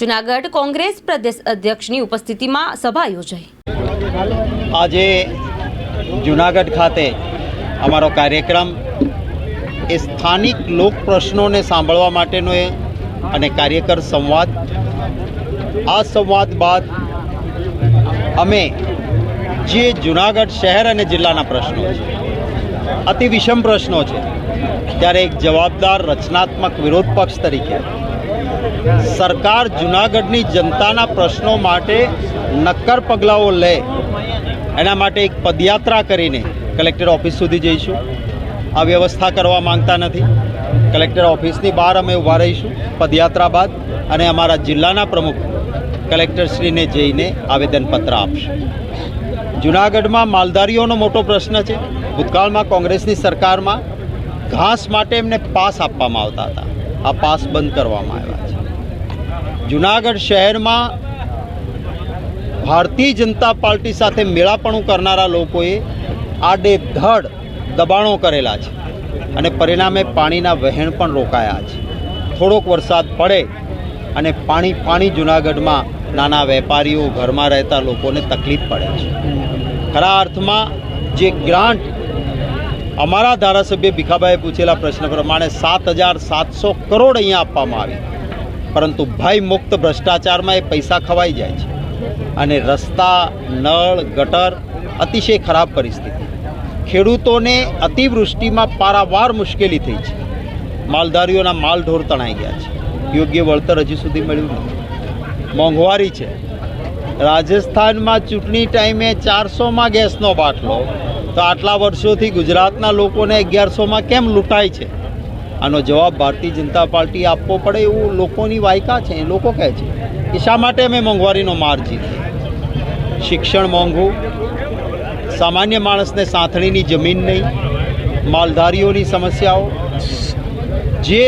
જુનાગઢ કોંગ્રેસ પ્રદેશ અધ્યક્ષની ઉપસ્થિતિમાં સભા યોજાઈ. આજે જુનાગઢ ખાતે અમારો કાર્યક્રમ એ સ્થાનિક લોક પ્રશ્નોને સાંભળવા માટેનો એ અને કાર્યકર સંવાદ. આ સંવાદ બાદ અમે જે જુનાગઢ શહેર અને જિલ્લાના પ્રશ્નો છે, અતિ વિષમ પ્રશ્નો છે, ત્યારે એક જવાબદાર રચનાત્મક વિરોધ પક્ષ તરીકે સરકાર જુનાગઢની જનતાના પ્રશ્નો માટે નક્કર પગલાઓ લે. એના માટે એક પદયાત્રા કરીને કલેક્ટર ઓફિસ સુધી જઈશું. આ વ્યવસ્થા કરવા માંગતા નથી. કલેક્ટર ઓફિસની બહાર અમે ઊભા રહીશું પદયાત્રા બાદ અને અમારા જિલ્લાના પ્રમુખ કલેક્ટરશ્રીને જઈને આવેદનપત્ર આપશું. જુનાગઢમાં માલધારીઓનો મોટો પ્રશ્ન છે. ભૂતકાળમાં કોંગ્રેસની સરકારમાં ઘાસ માટે એમને પાસ આપવામાં આવતા હતા. આ પાસ બંધ કરવામાં આવ્યા છે. જુનાગઢ શહેરમાં ભારતીય જનતા પાર્ટી સાથે મેળાપણું કરનારા લોકોએ આડેધડ દબાણો કરેલા છે અને પરિણામે પાણીના વહેણ પણ રોકાયા છે. થોડોક વરસાદ પડે અને પાણી પાણી જુનાગઢમાં નાના વેપારીઓ ઘરમાં રહેતા લોકોને તકલીફ પડે છે. ખરા અર્થમાં જે ગ્રાન્ટ અમારા ધારાસભ્ય ભીખાભાઈએ પૂછેલા પ્રશ્ન પ્રમાણે સાત હજાર સાતસો કરોડ અહીંયા આપવામાં આવી. પરંતુ ભય મુક્ત ભ્રષ્ટાચારમાં એ પૈસા ખવાઈ જાય છે. અને રસ્તા, નળ, ગટર અતિશય ખરાબ પરિસ્થિતિ. ખેડૂતોને અતિવૃષ્ટિમાં પારાવાર મુશ્કેલી થઈ છે. માલધારીઓના માલ ઢોર તણાઈ ગયા છે. યોગ્ય વળતર હજી સુધી મળ્યું નથી. મોંઘવારી છે. રાજસ્થાનમાં ચૂંટણી ટાઈમે ચારસોમાં ગેસનો બાટલો. તો આટલા વર્ષોથી ગુજરાતના લોકોને અગિયારસોમાં કેમ લૂંટાય છે? આનો જવાબ ભારતીય જનતા પાર્ટી આપવો પડે એવું લોકોની વાયકા છે, એ લોકો કહે છે કે શા માટે અમે મોંઘવારીનો માર જીતી? શિક્ષણ મોંઘું, સામાન્ય માણસને સાંથણીની જમીન નહીં, માલધારીઓની સમસ્યાઓ. જે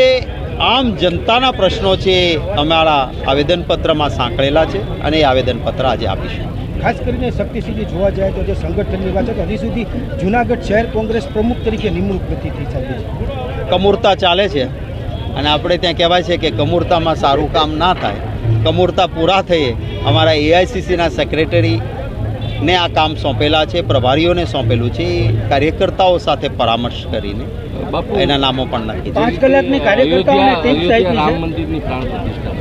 આમ જનતાના પ્રશ્નો છે અમારા આવેદનપત્રમાં સાંકળેલા છે અને એ આવેદનપત્ર આજે આપીશું. ખાસ કરીને શક્તિસિંહજી જોવા જાય તો જે સંગઠનની વાત છે તો હજી સુધી જુનાગઢ શહેર કોંગ્રેસ પ્રમુખ તરીકે નિમણૂક નથી થઈ સાહેબ કમૂરતા ચાલે છે અને આપણે ત્યાં કહેવાય છે કે કમૂરતામાં સારું કામ ના થાય. કમૂરતા પૂરા થઈએ. અમારા એઆઈસીસીના સેક્રેટરી ને આ કામ સોંપેલા છે પ્રભારીઓને સોંપેલું છે એ કાર્યકર્તાઓ સાથે પરામર્શ કરીને એના નામો પણ નક્કી પાંચ કલાકની કાર્યકર્તાઓને રામ મંદિરની પ્રાણ પ્રતિષ્ઠા.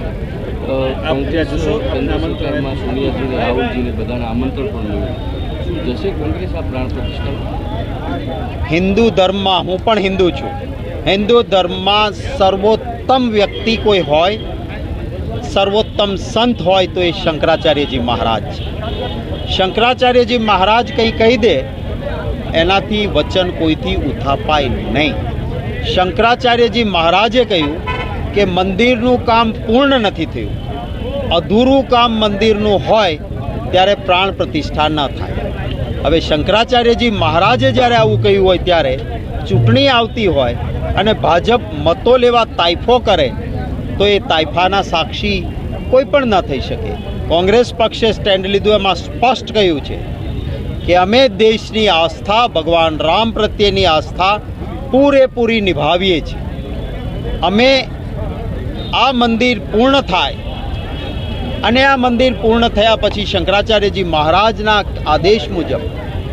સરકારમાં સોનિયાજીને, રાહુલજીને બધાને આમંત્રણ પણ મળ્યું. જશે કોંગ્રેસ આ પ્રાણ પ્રતિષ્ઠા હિન્દુ ધર્મમાં, હું પણ હિન્દુ છું. હિન્દુ ધર્મમાં સર્વોત્તમ વ્યક્તિ કોઈ હોય, સર્વોત્તમ સંત હોય તો એ શંકરાચાર્યજી મહારાજ છે. શંકરાચાર્યજી મહારાજ કંઈ કહી દે, એનાથી વચન કોઈથી ઉથાપાય નહીં. શંકરાચાર્યજી મહારાજે કહ્યું કે મંદિરનું કામ પૂર્ણ નથી થયું. અધૂરું કામ મંદિરનું હોય ત્યારે પ્રાણ પ્રતિષ્ઠા ન થાય. હવે શંકરાચાર્યજી મહારાજે જ્યારે આવું કહ્યું હોય ત્યારે ચૂંટણી આવતી હોય અને ભાજપ મતો લેવા તાઇફો કરે, તો એ તાઇફાના સાક્ષી કોઈ પણ ન થઈ શકે. કોંગ્રેસ પક્ષે સ્ટેન્ડ લીધું એમાં સ્પષ્ટ કહ્યું છે કે અમે દેશની આસ્થા, ભગવાન રામ પ્રત્યેની આસ્થા પૂરેપૂરી નિભાવીએ છીએ. અમે આ મંદિર પૂર્ણ થાય. અને આ મંદિર પૂર્ણ થયા પછી શંકરાચાર્યજી મહારાજના આદેશ મુજબ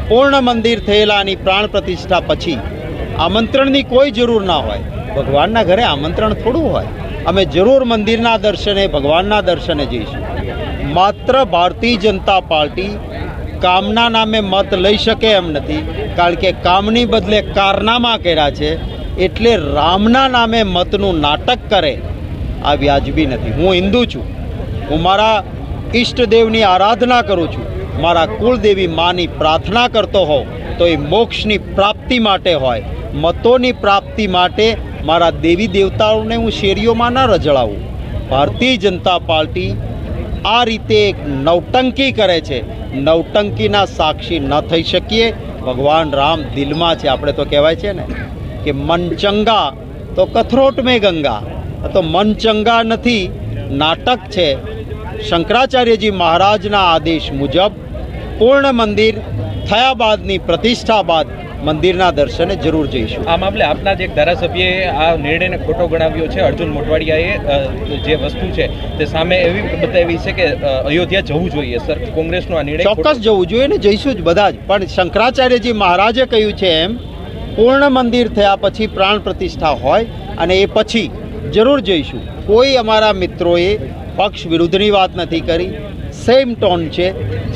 પૂર્ણ મંદિર થયેલાની પ્રાણ પ્રતિષ્ઠા પછી આમંત્રણની કોઈ જરૂર ના હોય. ભગવાનના ઘરે આમંત્રણ થોડું હોય. અમે જરૂર મંદિરના દર્શને, ભગવાનના દર્શને જઈશું. માત્ર ભારતીય જનતા પાર્ટી કામના નામે મત લઈ શકે એમ નથી. કારણ કે કામની બદલે કારનામા કર્યા છે. એટલે રામના નામે મતનું નાટક કરે. આ વ્યાજબી નથી. હું હિન્દુ છું. હું મારા ઈષ્ટદેવની આરાધના કરું છું. મારા કુળદેવી માની પ્રાર્થના કરતો હોઉં તો એ મોક્ષની પ્રાપ્તિ માટે હોય. મતોની પ્રાપ્તિ માટે મારા દેવી દેવતાઓને હું શેરીઓમાં ન રજળાવું ભારતીય જનતા પાર્ટી આ રીતે એક નવટંકી કરે છે. નવટંકીના સાક્ષી ન થઈ શકીએ. ભગવાન રામ દિલમાં છે. આપણે તો કહેવાય છે ને કે મન ચંગા તો કથરોટ મેં ગંગા. આ તો મન ચંગા નથી નાટક છે. શંકરાચાર્યજી મહારાજના આદેશ મુજબ પૂર્ણ મંદિર થયા બાદની પ્રતિષ્ઠા બાદ મંદિરના દર્શને જરૂર જઈશું. આ મામલે આપના જે એક ધારાસભ્યએ આ નિર્ણયને ખોટો ગણાવ્યો છે અર્જુન મોટવાડિયાએ જે વસ્તુ છે તે સામે એવી બતાવી છે કે અયોધ્યા જવું જોઈએ. સર કોંગ્રેસનો આ નિર્ણય ચોક્કસ જવું જોઈએ ને જઈશું જ બધા જ. પણ શંકરાચાર્યજી મહારાજે કહ્યું છે એમ પૂર્ણ મંદિર થયા પછી પ્રાણ પ્રતિષ્ઠા હોય અને એ પછી જરૂર જઈશું. કોઈ અમારા મિત્રોએ પક્ષ વિરુદ્ધની વાત નથી કરી. સેમ ટોન છે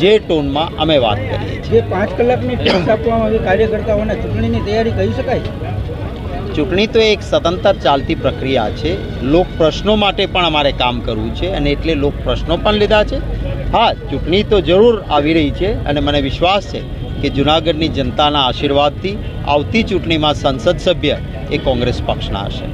જે ટોનમાં અમે વાત કરીએ છીએ. જે પાંચ કલાકની ટેસ્ટ આપવામાં આવી કાર્યકર્તાઓને ચૂંટણીની તૈયારી કહી શકાય? ચૂંટણી તો એક સતંતર ચાલતી પ્રક્રિયા છે. લોક પ્રશ્નો માટે પણ અમારે કામ કરવું છે અને એટલે લોક પ્રશ્નો પણ લીધા છે. હા ચૂંટણી તો જરૂર આવી રહી છે અને મને વિશ્વાસ છે કે જુનાગઢની જનતાના આશીર્વાદથી આવતી ચૂંટણીમાં સંસદ સભ્ય એ કોંગ્રેસ પક્ષના હશે.